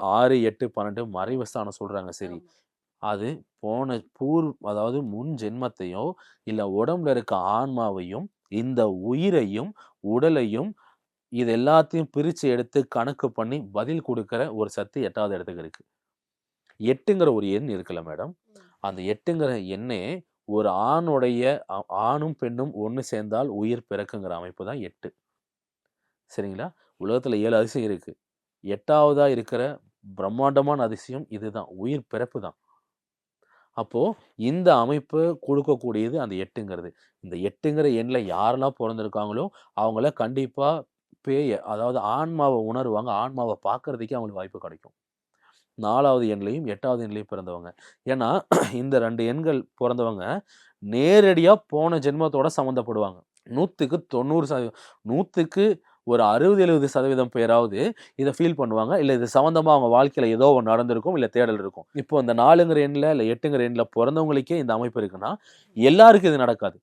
ஆறு எட்டு பன்னெண்டு மறைவஸ்தானம் சொல்றாங்க. சரி. அது போன பூர் அதாவது முன் ஜென்மத்தையோ இல்ல உடம்புல இருக்க ஆன்மாவையும் இந்த உயிரையும் உடலையும் இது எல்லாத்தையும் பிரிச்சு எடுத்து கணக்கு பண்ணி பதில் கொடுக்கிற ஒரு சக்தி எட்டாவது இடத்துக்கு இருக்கு. எட்டுங்கிற ஒரு எண் இருக்குல்ல மேடம். அந்த எட்டுங்கிற எண்ணே ஒரு ஆணுடைய ஆணும் பெண்ணும் ஒன்று சேர்ந்தால் உயிர் பிறக்குங்கிற அமைப்பு தான் எட்டு. சரிங்களா? உலகத்துல ஏழு அதிசயம் இருக்கு. எட்டாவதா இருக்கிற பிரம்மாண்டமான அதிசயம் இதுதான். உயிர் பிறப்பு தான். அப்போது இந்த அமைப்பு கொடுக்கக்கூடியது அந்த எட்டுங்கிறது. இந்த எட்டுங்கிற எண்ணில் யாரெல்லாம் பிறந்திருக்காங்களோ அவங்கள கண்டிப்பாக பேய அதாவது ஆன்மாவை உணருவாங்க. ஆன்மாவை பார்க்கறதுக்கே அவங்களுக்கு வாய்ப்பு கிடைக்கும். நாலாவது எண்லையும் எட்டாவது எண்லையும் பிறந்தவங்க. ஏன்னா இந்த ரெண்டு எண்கள் பிறந்தவங்க நேரடியாக போன ஜென்மத்தோட சம்மந்தப்படுவாங்க. நூற்றுக்கு தொண்ணூறு சதவீதம் நூற்றுக்கு ஒரு அறுபது எழுபது சதவீதம் பேராவது இதை ஃபீல் பண்ணுவாங்க. இல்லை இது சம்மந்தமாக அவங்க வாழ்க்கையில் ஏதோ ஒன்று நடந்திருக்கும் இல்லை தேடல் இருக்கும். இப்போ அந்த நாலுங்கிற எண்ணில் இல்லை எட்டுங்கிற எண்ணில் பிறந்தவங்களுக்கே இந்த அமைப்பு இருக்குன்னா எல்லாருக்கும் இது நடக்காது.